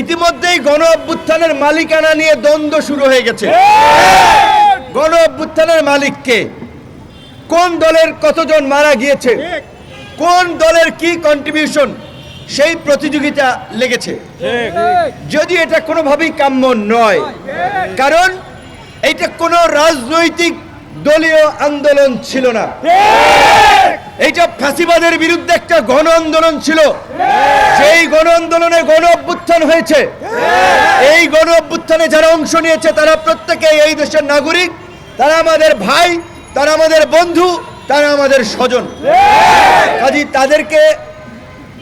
ইতিমধ্যেই গণ অভ্যুত্থানের মালিকানা নিয়ে দ্বন্দ্ব শুরু হয়ে গেছে। গণ অভ্যুত্থানের মালিককে কোন দলের কতজন মারা গিয়েছে? কোন দলের কি কন্ট্রিবিউশন সেই প্রতিযোগিতা লেগেছে। যদি এটা কোনোভাবেই কাম্য নয়, কারণ এটা কোনো রাজনৈতিক দলীয় আন্দোলন ছিল না। এইটা ফ্যাসিবাদের বিরুদ্ধে একটা গণ আন্দোলন ছিল। সেই গণ আন্দোলনে গণ অভ্যুত্থান হয়েছে এই গণ অভ্যুত্থানে যারা অংশ নিয়েছে তারা প্রত্যেকেই এই দেশের নাগরিক তারা আমাদের ভাই তারা আমাদের বন্ধু তারা আমাদের স্বজন। কাজী তাদেরকে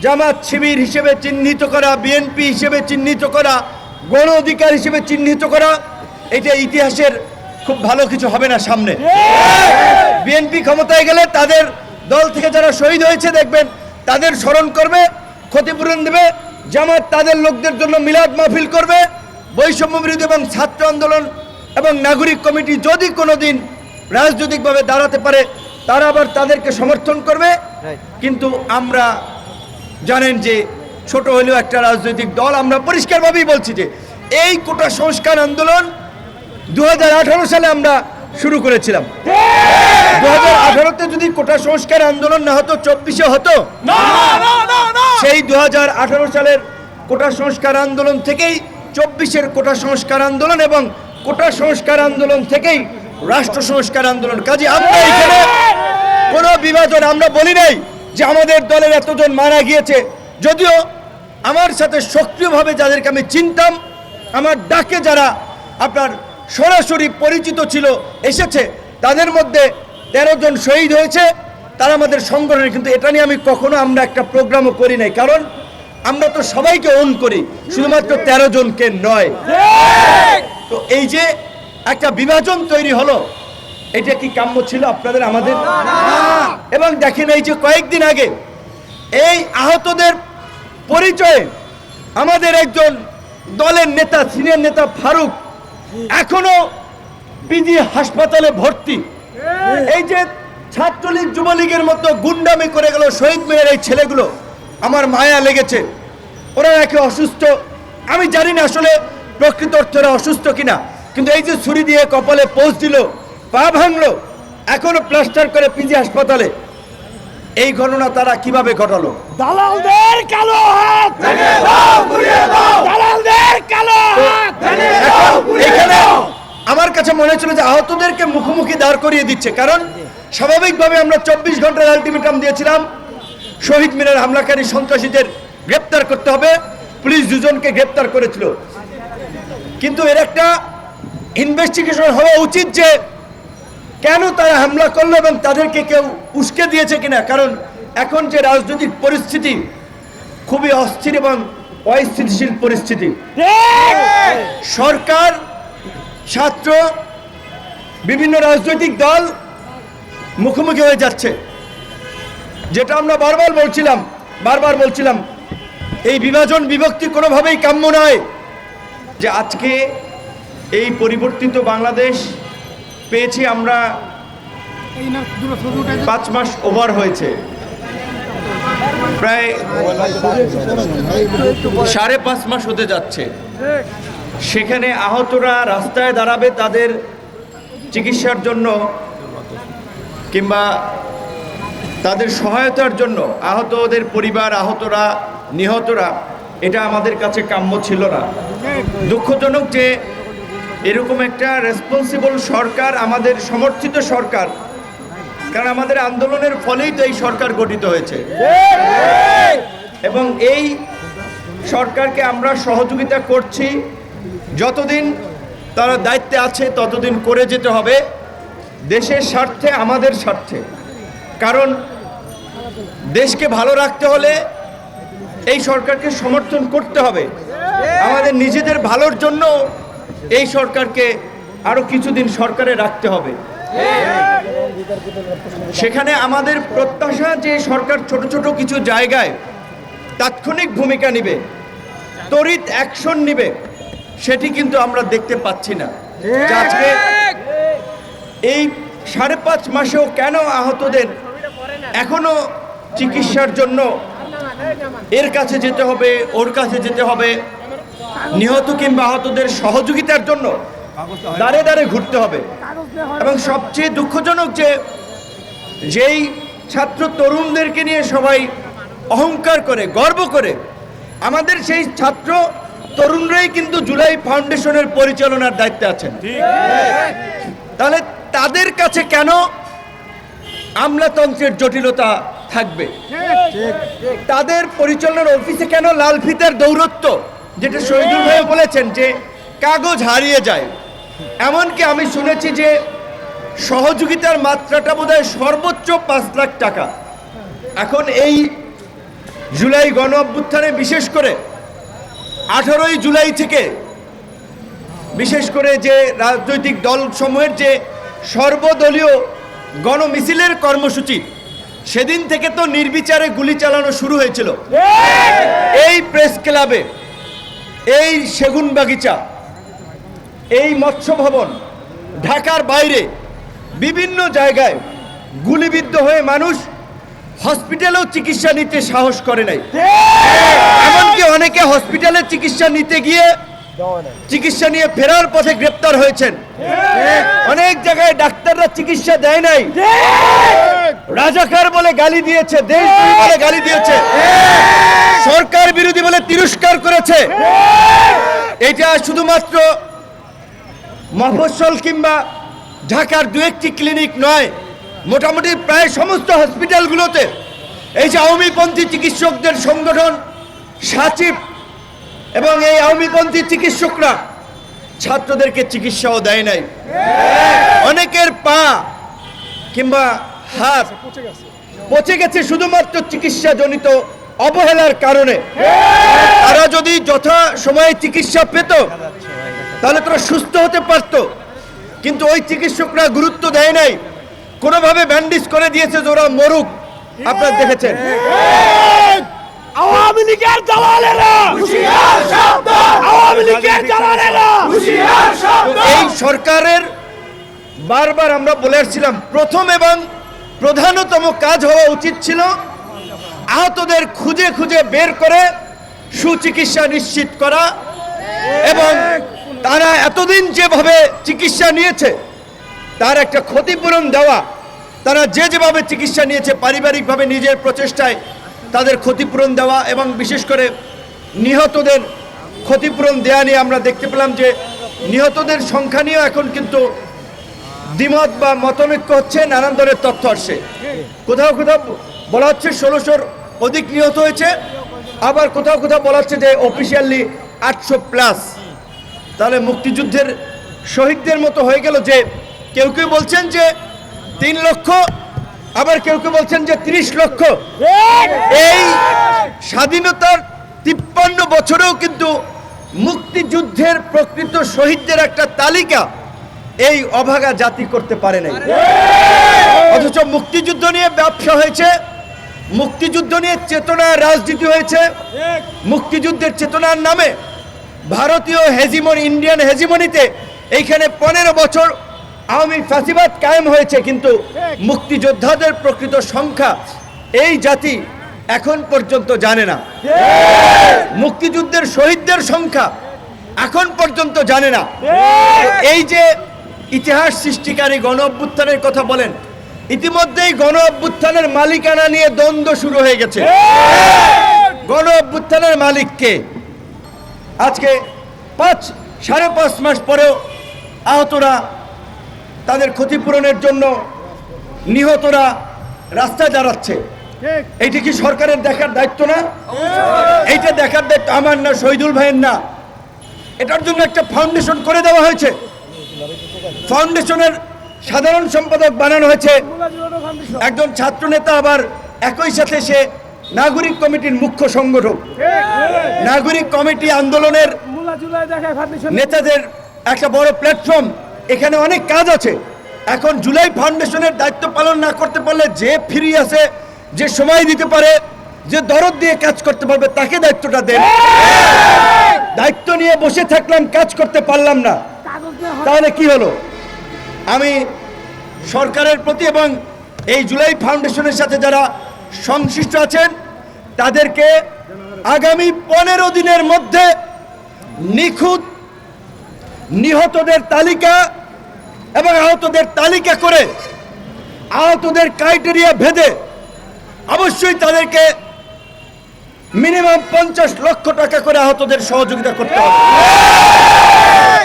জামাত শিবির হিসেবে চিহ্নিত করা বিএনপি হিসেবে চিহ্নিত করা গণ অধিকার হিসেবে চিহ্নিত করা এটা ইতিহাসের খুব ভালো কিছু হবে না সামনে। বিএনপি ক্ষমতায় গেলে তাদের দল থেকে যারা শহীদ হয়েছে দেখবেন তাদের স্মরণ করবে ক্ষতিপূরণ দেবে জামাত তাদের লোকদের জন্য মিলাদ মাহফিল করবে বৈষম্য বিরোধী এবং ছাত্র আন্দোলন এবং নাগরিক কমিটি যদি কোনোদিন রাজনৈতিকভাবে দাঁড়াতে পারে তারা আবার তাদেরকে সমর্থন করবে। কিন্তু আমরা জানেন যে ছোট হলেও একটা রাজনৈতিক দল আমরা পরিষ্কারভাবেই বলছি যে এই কোটা সংস্কার আন্দোলন দু হাজার আঠারো সালে আমরা শুরু করেছিলাম। দু হাজার আঠারোতে যদি কোটা সংস্কার আন্দোলন না হতো চব্বিশে হতো সেই দু হাজার আঠেরো সালের কোটা সংস্কার আন্দোলন থেকেই চব্বিশের কোটা সংস্কার আন্দোলন এবং কোটা সংস্কার আন্দোলন থেকেই রাষ্ট্র সংস্কার আন্দোলন কাজে আমরা এখানে কোনো বিভাজন আমরা বলি নাই যে আমাদের দলের এতজন মারা গিয়েছে। যদিও আমার সাথে সক্রিয়ভাবে যাদেরকে আমি চিনতাম আমার ডাকে যারা আপনার সরাসরি পরিচিত ছিল, এসেছে। তাদের মধ্যে তেরো জন শহীদ হয়েছে। তারা আমাদের সংগঠনে কিন্তু এটা নিয়ে আমি কখনো আমরা একটা প্রোগ্রামও করি নাই। কারণ আমরা তো সবাইকে অন করি, শুধুমাত্র তেরো জনকে নয়। তো এই যে একটা বিভাজন তৈরি হলো, এটা কি কাম্য ছিল আপনাদের, আমাদের? এবং দেখেন এই যে কয়েকদিন আগে, এই আহতদের পরিচয়ে আমাদের একজন দলের নেতা সিনিয়র নেতা ফারুক এখনও পিজি হাসপাতালে ভর্তি। এই যে ছাত্রলীগ যুবলীগের মতো গুন্ডামি করে গেল শহীদ মেয়ের এই ছেলেগুলো আমার মায়া লেগেছে। ওরা নাকি অসুস্থ আমি জানি না আসলে প্রকৃত অর্থে ওরা অসুস্থ কিনা কিন্তু এই যে ছুরি দিয়ে কপালে পোষ দিল পা ভাঙলো এখনও প্লাস্টার করে পিজি হাসপাতালে। এই ঘটনা তারা কীভাবে ঘটালো? দালালদের কালো হাত। দালালদের কালো হাত। এখন এখানে আমার কাছে মনে হচ্ছিল যে আহতদেরকে মুখোমুখি দাঁড় করিয়ে দিচ্ছে কারণ স্বাভাবিকভাবে আমরা চব্বিশ ঘণ্টার আলটিমেটাম দিয়েছিলাম শহীদ মিনার হামলাকারী সন্ত্রাসীদের গ্রেপ্তার করতে হবে পুলিশ দুজনকে গ্রেপ্তার করেছিল। কিন্তু এর একটা ইনভেস্টিগেশন হওয়া উচিত যে কেন তারা হামলা করল এবং তাদেরকে কেউ উস্কে দিয়েছে কিনা? কারণ এখন যে রাজনৈতিক পরিস্থিতি, খুবই অস্থির এবং অস্থিতিশীল পরিস্থিতি। সরকার, ছাত্র, বিভিন্ন রাজনৈতিক দল মুখোমুখি হয়ে যাচ্ছে। যেটা আমরা বারবার বলছিলাম বারবার বলছিলাম, এই বিভাজন বিভক্তি কোনোভাবেই কাম্য নয় যে আজকে এই পরিবর্তিত বাংলাদেশ পেয়েছি আমরা পাঁচ মাস ওভার হয়েছে। প্রায় সাড়ে পাঁচ মাস হতে যাচ্ছে। সেখানে আহতরা রাস্তায় দাঁড়াবে তাদের চিকিৎসার জন্য কিংবা তাদের সহায়তার জন্য আহতদের পরিবার, আহতরা, নিহতরা, এটা আমাদের কাছে কাম্য ছিল না। দুঃখজনক যে এরকম একটা রেসপন্সিবল সরকার, আমাদের সমর্থিত সরকার। কারণ আমাদের আন্দোলনের ফলেই তো এই সরকার গঠিত হয়েছে। এবং এই সরকারকে আমরা সহযোগিতা করছি। যতদিন তারা দায়িত্বে আছে, ততদিন করে যেতে হবে। দেশের স্বার্থে, আমাদের স্বার্থে। কারণ দেশকে ভালো রাখতে হলে এই সরকারকে সমর্থন করতে হবে। আমাদের নিজেদের ভালোর জন্য এই সরকারকে আরও কিছুদিন সরকারে রাখতে হবে। সেখানে আমাদের প্রত্যাশা যে সরকার ছোট ছোট কিছু জায়গায় তাৎক্ষণিক ভূমিকা নিবে তড়িৎ অ্যাকশন নিবে, সেটি কিন্তু আমরা দেখতে পাচ্ছি না। এই সাড়ে পাঁচ মাসেও কেন আহতদের এখনও চিকিৎসার জন্য এর কাছে যেতে হবে, ওর কাছে যেতে হবে নিহত কিংবা আহতদের সহযোগিতার জন্য দাঁড়ে দাঁড়ে ঘুরতে হবে। এবং সবচেয়ে দুঃখজনক যে, যেই ছাত্র তরুণদেরকে নিয়ে সবাই অহংকার করে, গর্ব করে, আমাদের সেই ছাত্র তরুণরাই কিন্তু জুলাই ফাউন্ডেশনের পরিচালনার দায়িত্বে আছেন। তাহলে তাদের কাছে কেন আমলাতন্ত্রের জটিলতা থাকবে? তাদের পরিচালনার অফিসে কেন লাল ফিতার দৌরত্ব? যেটা শহীদুল ভাই বলেছেন যে কাগজ হারিয়ে যায়। এমনকি আমি শুনেছি যে সহযোগিতার মাত্রাটা বোধহয় সর্বোচ্চ পাঁচ লাখ টাকা। এখন এই জুলাই গণ অভ্যুত্থানে বিশেষ করে আঠারোই জুলাই থেকে বিশেষ করে যে রাজনৈতিক দল সমূহের যে সর্বদলীয় গণমিছিলের কর্মসূচি সেদিন থেকে তো নির্বিচারে গুলি চালানো শুরু হয়েছিল। এই প্রেস ক্লাবে এই সেগুন বাগিচা, এই মৎস্য ভবন ঢাকার বাইরে বিভিন্ন জায়গায় গুলিবিদ্ধ হয়ে মানুষ হসপিটালেও চিকিৎসা নিতে সাহস করে নাই। এমনকি অনেকে হসপিটালে চিকিৎসা নিতে গিয়ে চিকিৎসা নিয়ে ফেরার পথে গ্রেপ্তার হয়েছেন। অনেক জায়গায় ডাক্তাররা চিকিৎসা দেয় নাই। রাজাকার বলে গালি দিয়েছে, দেশ বলে গালি দিয়েছে। সরকার বিরোধী বলে তিরস্কার করেছে। এটা শুধুমাত্র মফস্বল কিংবা ঢাকার দু একটি ক্লিনিক নয়, মোটামুটি প্রায় সমস্ত হসপিটালগুলোতে এই যে আওয়ামীপন্থী চিকিৎসকদের সংগঠন সাচিব এবং এই আওয়ামীপন্থী চিকিৎসকরা ছাত্রদেরকে চিকিৎসাও দেয় নাই। অনেকের পা কিংবা হাত পচে গেছে। শুধুমাত্র চিকিৎসাজনিত অবহেলার কারণে। তারা যদি যথা সময়ে চিকিৎসা পেত তাহলে তারা সুস্থ হতে পারত। কিন্তু ওই চিকিৎসকরা গুরুত্ব দেয় নাই। কোনোভাবে ব্যান্ডেজ করে দিয়েছে যে ওরা মরুক। আপনারা দেখেছেন। আওয়ামী লীগের দালালেরা আওয়ামী লীগের দালালেরা এই সরকারের বারবার আমরা বলে আসছিলাম প্রথম এবং প্রধানতম কাজ হওয়া উচিত ছিল আহতদের খুঁজে খুঁজে বের করে সুচিকিৎসা নিশ্চিত করা এবং তারা এতদিন যেভাবে চিকিৎসা নিয়েছে, তার একটা ক্ষতিপূরণ দেওয়া, তারা যে যেভাবে চিকিৎসা নিয়েছে, পারিবারিকভাবে নিজের প্রচেষ্টায় তাদের ক্ষতিপূরণ দেওয়া এবং বিশেষ করে নিহতদের ক্ষতিপূরণ দেওয়া নিয়ে আমরা দেখতে পেলাম যে নিহতদের সংখ্যা নিয়েও এখন কিন্তু দ্বিমত বা মতনৈক্য হচ্ছে, নানান ধরনের তথ্য আসছে। কোথাও কোথাও বলা হচ্ছে ষোলোশোর অধিক নিহত হয়েছে। আবার কোথাও কোথাও বলা হচ্ছে যে অফিসিয়ালি আটশো প্লাস তাহলে মুক্তিযুদ্ধের শহীদদের মতো হয়ে গেল যে কেউ কেউ বলছেন যে তিন লক্ষ, আবার কেউ কেউ বলছেন যে তিরিশ লক্ষ। এই স্বাধীনতার তিপ্পান্ন বছরেও কিন্তু মুক্তিযুদ্ধের প্রকৃত শহীদদের একটা তালিকা এই অভাগা জাতি করতে পারে নাই। অথচ মুক্তিযুদ্ধ নিয়ে ব্যবসা হয়েছে। মুক্তিযুদ্ধ নিয়ে চেতনার রাজনীতি হয়েছে। মুক্তিযুদ্ধের চেতনার নামে ভারতীয় হেজিমন ইন্ডিয়ান হেজিমনিতে এইখানে পনেরো বছর আওয়ামী ফাঁসিবাদ কায়েম হয়েছে কিন্তু মুক্তিযোদ্ধাদের প্রকৃত সংখ্যা এই জাতি এখন পর্যন্ত জানে না। মুক্তিযুদ্ধের শহীদদের সংখ্যা এখন পর্যন্ত জানে না। এই যে ইতিহাস সৃষ্টিকারী গণ অভ্যুত্থানের কথা বলেন ইতিমধ্যেই গণ অভ্যুত্থানের মালিকানা নিয়ে দ্বন্দ্ব শুরু হয়ে গেছে। গণ অভ্যুত্থানের মালিককে আজকে পাঁচ সাড়ে পাঁচ মাস পরেও আহতরা তাদের ক্ষতিপূরণের জন্য নিহতরা রাস্তায় দাঁড়াচ্ছে। এইটা কি সরকারের দেখার দায়িত্ব না? এইটা দেখার দায়িত্ব আমার না শহীদুল ভাইয়ের না। এটার জন্য একটা ফাউন্ডেশন করে দেওয়া হয়েছে। ফাউন্ডেশনের সাধারণ সম্পাদক বানানো হয়েছে। একজন ছাত্র নেতা আবার একই সাথে সে নাগরিক কমিটির মুখ্য সংগঠক। নাগরিক কমিটি আন্দোলনের নেতাদের একটা বড় প্ল্যাটফর্ম এখানে অনেক কাজ আছে। এখন জুলাই ফাউন্ডেশনের দায়িত্ব পালন না করতে পারলে যে ফ্রি আছে যে সময় দিতে পারে, যে দরদ দিয়ে কাজ করতে পারবে, তাকে দায়িত্বটা দেন। দায়িত্ব নিয়ে বসে থাকলাম, কাজ করতে পারলাম না। তাহলে কি হলো? আমি সরকারের প্রতি এবং এই জুলাই ফাউন্ডেশনের সাথে যারা সংশ্লিষ্ট আছেন, তাদেরকে আগামী পনেরো দিনের মধ্যে নিখুঁত নিহতদের তালিকা এবং আহতদের তালিকা করে আহতদের ক্রাইটেরিয়া ভেদে অবশ্যই তাদেরকে মিনিমাম পঞ্চাশ লক্ষ টাকা করে আহতদের সহযোগিতা করতে হবে।